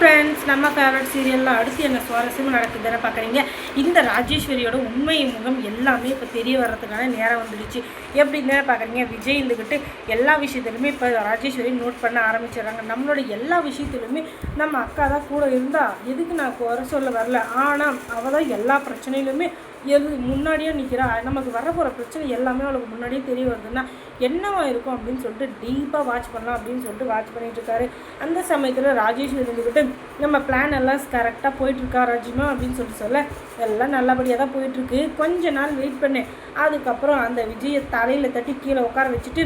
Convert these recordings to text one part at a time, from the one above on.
Friends நம்ம favourite சீரியலில் அடுத்து என்ன சுவாரஸ்யமாக நடக்குதுன்னு பார்க்குறீங்க இந்த ராஜேஸ்வரியோட உண்மை முகம் எல்லாமே இப்போ தெரிய வர்றதுக்கான நேரம் வந்துடுச்சு. எப்படின்னு பார்க்குறீங்க விஜய் இருந்துக்கிட்டு எல்லா விஷயத்துலையுமே இப்போ ராஜேஸ்வரி நோட் பண்ண ஆரம்பிச்சிடுறாங்க. நம்மளோட எல்லா விஷயத்துலையுமே நம்ம அக்கா தான் கூட இருந்தால் எதுக்கு நான் குறை சொல்ல வரல? ஆனால் அவள் தான் எல்லா பிரச்சனையிலுமே எது முன்னாடியே நிற்கிறா நமக்கு வரப்போகிற பிரச்சனை எல்லாமே அவளுக்கு முன்னாடியே தெரிய வருதுன்னா என்னவா இருக்கும் அப்படின்னு சொல்லிட்டு டீப்பாக வாட்ச் பண்ணலாம் அப்படின்னு சொல்லிட்டு வாட்ச் பண்ணிட்டு இருக்காரு. அந்த சமயத்தில் ராஜேஷ் இருந்துக்கிட்டு நம்ம பிளான் எல்லாம் கரெக்டாக போயிட்டுருக்கா ராஜிமா அப்படின்னு சொல்லிட்டு சொல்ல எல்லாம் நல்லபடியாக தான் போயிட்டுருக்கு. கொஞ்ச நாள் வெயிட் பண்ணேன் அதுக்கப்புறம் அந்த விஜயை தலையில் தட்டி கீழே உட்கார வச்சுட்டு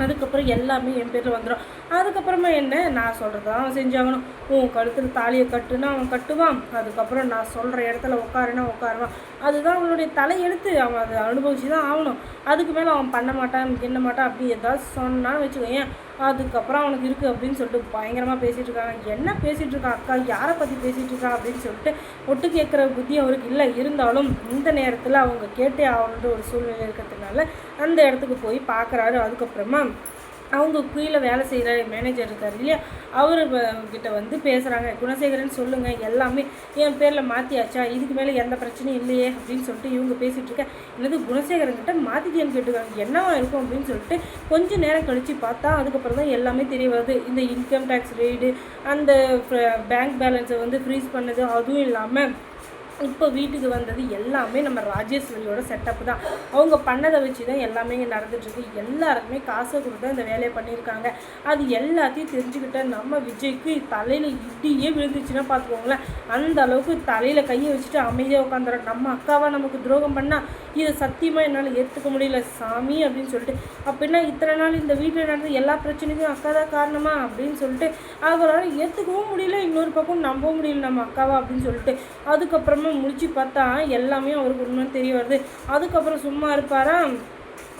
அதுக்கப்புறம் எல்லாமே என் பேரில் வந்துடும் அதுக்கப்புறமா என்ன? நான் சொல்கிறத அவன் செஞ்சாகணும். உன் கழுத்தில் தாலியை கட்டுனா அவன் கட்டுவான். அதுக்கப்புறம் நான் சொல்கிற இடத்துல உட்காருனா உட்காருவான். அதுதான் அவனுடைய தலையெழுத்து. அவன் அதை அனுபவிச்சு தான் ஆகணும். அதுக்கு மேலே அவன் பண்ண மாட்டான் என்ன மாட்டான் அப்படி ஏதாவது சொன்னான்னு வச்சுக்கோயேன். அதுக்கப்புறம் அவனுக்கு இருக்குது அப்படின்னு சொல்லிட்டு பயங்கரமாக பேசிகிட்டு இருக்காங்க. என்ன பேசிகிட்டு இருக்கான் அக்கா? யாரை பற்றி பேசிகிட்டு இருக்கான் அப்படின்னு சொல்லிட்டு ஒட்டு கேட்குற புத்தி அவருக்கு இல்லை. இருந்தாலும் இந்த நேரத்தில் அவங்க கேட்டே ஆகணுன்ற ஒரு சூழ்நிலை இருக்கிறதுனால அந்த இடத்துக்கு போய் பார்க்குறாரு. அதுக்கப்புறமா அவங்க கீழே வேலை செய்கிற மேனேஜர் இருக்கார் இல்லையா? அவர் கிட்ட வந்து பேசுகிறாங்க குணசேகரன் சொல்லுங்கள் எல்லாமே என் பேரில் மாற்றியாச்சா இதுக்கு மேலே எந்த பிரச்சனையும் இல்லையே அப்படின்னு சொல்லிட்டு இவங்க பேசிகிட்டு இருக்கேன் என்னது குணசேகரன் கிட்ட மாற்றிட்டியான்னு கேட்டுருக்காங்க என்னவா இருக்கும் அப்படின்னு சொல்லிட்டு கொஞ்சம் நேரம் கழித்து பார்த்தா அதுக்கப்புறம் தான் எல்லாமே தெரிய வருது. இந்த இன்கம் டேக்ஸ் ரெய்டு அந்த பேங்க் பேலன்ஸை வந்து ஃப்ரீஸ் பண்ணது அதுவும் இல்லாமல் இப்போ வீட்டுக்கு வந்தது எல்லாமே நம்ம ராஜேஸ்வரியோட செட்டப் தான். அவங்க பண்ணதை வச்சு தான் எல்லாமே இங்கே நடந்துட்டுருக்கு. எல்லாருக்குமே காசை கொடுத்து இந்த வேலையை பண்ணியிருக்காங்க. அது எல்லாத்தையும் தெரிஞ்சுக்கிட்ட நம்ம விஜய்க்கு தலையில் இடியே விழுந்துச்சுன்னா பார்த்துக்கோங்களேன் அந்த அளவுக்கு தலையில் கையை வச்சுட்டு அமைதியாக உட்காந்துறோம் நம்ம அக்காவாக நமக்கு துரோகம் பண்ணால் இதை சத்தியமாக என்னால் ஏற்றுக்க முடியல. சாமி அப்படின்னு சொல்லிட்டு அப்படின்னா இத்தனை நாள் இந்த வீட்டில் நடந்த எல்லா பிரச்சனைக்கும் அக்கா தான் காரணமா? அப்படின்னு சொல்லிட்டு அவரால் ஏற்றுக்கவும் முடியல. இன்னொரு பக்கம் நம்பவும் முடியல நம்ம அக்காவா? அப்படின்னு சொல்லிட்டு அதுக்கப்புறமா முடிச்சு பார்த்தா எல்லாமே அவருக்கு உண்மைன்னு தெரிய வருது. அதுக்கப்புறம் சும்மா இருப்பாரா?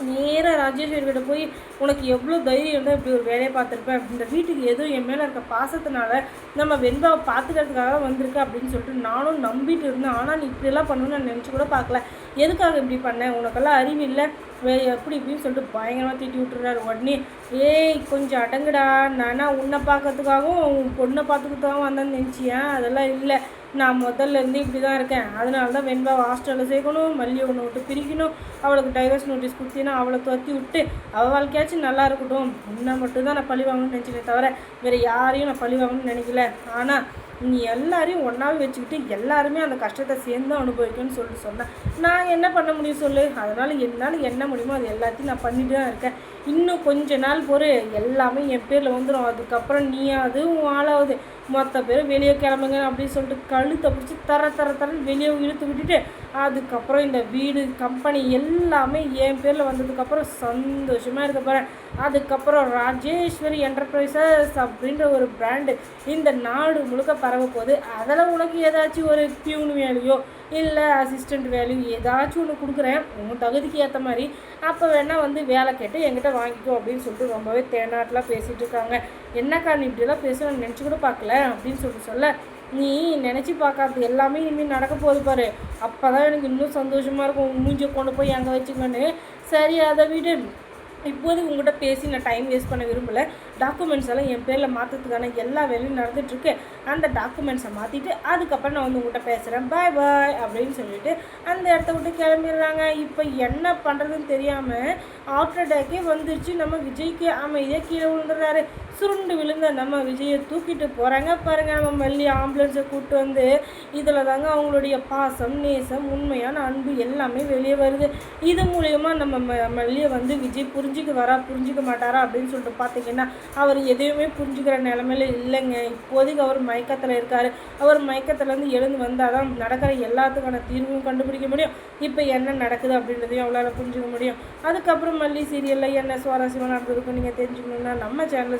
நேராக ராஜேஸ்வரி கிட்ட போய் உனக்கு எவ்வளோ தைரியம் இருந்தால் இப்படி ஒரு வேலையை பார்த்துருப்பேன் இந்த வீட்டுக்கு எதுவும் என் மேலே இருக்க பாசத்தினால நம்ம வெண்பாவை பார்த்துக்கிறதுக்காக வந்திருக்க அப்படின்னு சொல்லிட்டு நானும் நம்பிட்டு இருந்தேன். ஆனால் நீ இப்படியெல்லாம் பண்ணணும்னு நான் நினச்சி கூட பார்க்கல. எதுக்காக இப்படி பண்ணேன் உனக்கெல்லாம் அறிவு இல்லை. வே எப்படி இப்படின்னு சொல்லிட்டு பயங்கரமாக திட்டி விட்டுறாரு உடனே. ஏய் கொஞ்சம் அடங்குடா. நானா உன்னை பார்க்கறதுக்காகவும் உன் பொண்ணை பார்த்துக்கிறதுக்காகவும் வந்தேன்னு நினச்சியேன் அதெல்லாம் இல்லை. நான் முதல்ல இருந்து இப்படி தான் இருக்கேன். அதனால தான் வெண்பாவை ஹாஸ்டலில் சேர்க்கணும் மல்லியை ஒன்று விட்டு பிரிக்கணும் அவளுக்கு டைவர்ஸ் நோட்டீஸ் கொடுத்தீங்கன்னா அவளை துரத்தி விட்டு அவள் வாழ்க்கையாச்சும் நல்லா இருக்கட்டும். உன்னை மட்டும்தான் நான் பழி வாங்கணும்னு நினச்சினே தவிர வேறு யாரையும் நான் பழி வாங்கணும்னு நினைக்கல. ஆனால் நீ எல்லாரையும் ஒன்றாவே வச்சுக்கிட்டு எல்லாருமே அந்த கஷ்டத்தை சேர்ந்து அனுபவிக்கணும்னு சொல்லிட்டு சொன்னேன் நான் என்ன பண்ண முடியும் சொல்லு? அதனால் என்னால் என்ன முடியுமோ அது எல்லாத்தையும் நான் பண்ணிட்டு தான் இருக்கேன். இன்னும் கொஞ்ச நாள் பொறு எல்லாமே என் பேரில் வந்துடும் அதுக்கப்புறம் நீ அது உன் ஆளாவது. மொத்த பேரும் வெளியே கிளம்புங்க அப்படின்னு சொல்லிட்டு கழுத்தை பிடிச்சி தர தர தரன்னு வெளியே இழுத்து விட்டுட்டு அதுக்கப்புறம் இந்த வீடு கம்பெனி எல்லாமே என் பேரில் வந்ததுக்கப்புறம் சந்தோஷமாக இருக்க போகிறேன் அதுக்கப்புறம் ராஜேஸ்வரி என்டர்பிரைசஸ் அப்படின்ற ஒரு பிராண்டு இந்த நாடு முழுக்க பரவ போகுது அதில் உனக்கு ஏதாச்சும் ஒரு பியூன் வேலையோ இல்லை அசிஸ்டண்ட் வேல்யூ ஏதாச்சும் ஒன்று கொடுக்குறேன். உங்கள் தகுதிக்கு ஏற்ற மாதிரி. அப்போ வேணால் வந்து வேலை கேட்டு என்கிட்ட வாங்கிக்கோ அப்படின்னு சொல்லிட்டு ரொம்பவே தேனாட்டெலாம் பேசிகிட்டு இருக்காங்க. என்னக்கா நீ இப்படிலாம் பேசணும்னு நினச்சி கூட பார்க்கல அப்படின்னு சொல்லிட்டு சொல்ல நீ நினச்சி பார்க்காது எல்லாமே இனிமேல் நடக்க போகுது பாரு. அப்போ தான் எனக்கு இன்னும் சந்தோஷமாக இருக்கும். மூஞ்சியை கொண்டு போய் அங்கே வச்சுக்கோன்னு. சரி அதை விடு. இப்போது உங்கள்கிட்ட பேசி நான் டைம் வேஸ்ட் பண்ண விரும்பலை. டாக்குமெண்ட்ஸ் எல்லாம் என் பேரில் மாற்றுறதுக்கான எல்லா வேலையும் நடந்துகிட்ருக்கு அந்த டாக்குமெண்ட்ஸை மாற்றிட்டு அதுக்கப்புறம் நான் வந்து உங்கள்கிட்ட பேசுகிறேன் பாய் பாய் அப்படின்னு சொல்லிட்டு அந்த இடத்த விட்டு கிளம்பிடுறாங்க. இப்போ என்ன பண்ணுறதுன்னு தெரியாமல் ஹார்ட் அட்டாக்கே வந்துருச்சு. நம்ம விஜய்க்கு அமைதியாக கீழே விழுந்துடுறாரு. சுருண்டு விழுந்த நம்ம விஜயை தூக்கிட்டு போகிறாங்க பாருங்கள் நம்ம மல்லி ஆம்புலன்ஸை கூப்பிட்டு வந்து இதில் தாங்க அவங்களுடைய பாசம் நேசம் உண்மையான அன்பு எல்லாமே வெளியே வருது. இது மூலயமா நம்ம ம மல்லியை வந்து விஜய் புரிஞ்சுக்க வரா புரிஞ்சுக்க மாட்டாரா அப்படின்னு சொல்லிட்டு பார்த்தீங்கன்னா அவர் எதையுமே புரிஞ்சுக்கிற நிலமையில இல்லைங்க. இப்போதைக்கு அவர் மயக்கத்தில் இருக்கார். அவர் மயக்கத்துலேருந்து எழுந்து வந்தால் தான் நடக்கிற எல்லாத்துக்கான தீர்வும் கண்டுபிடிக்க முடியும். இப்போ என்ன நடக்குது அப்படின்றதையும் அவளால் புரிஞ்சுக்க முடியும். அதுக்கப்புறம் மல்லி சீரியலில் என்ன சுவாரஸ்யமாக நடந்திருக்கும் நீங்கள் தெரிஞ்சுக்கணுன்னா நம்ம சேனலை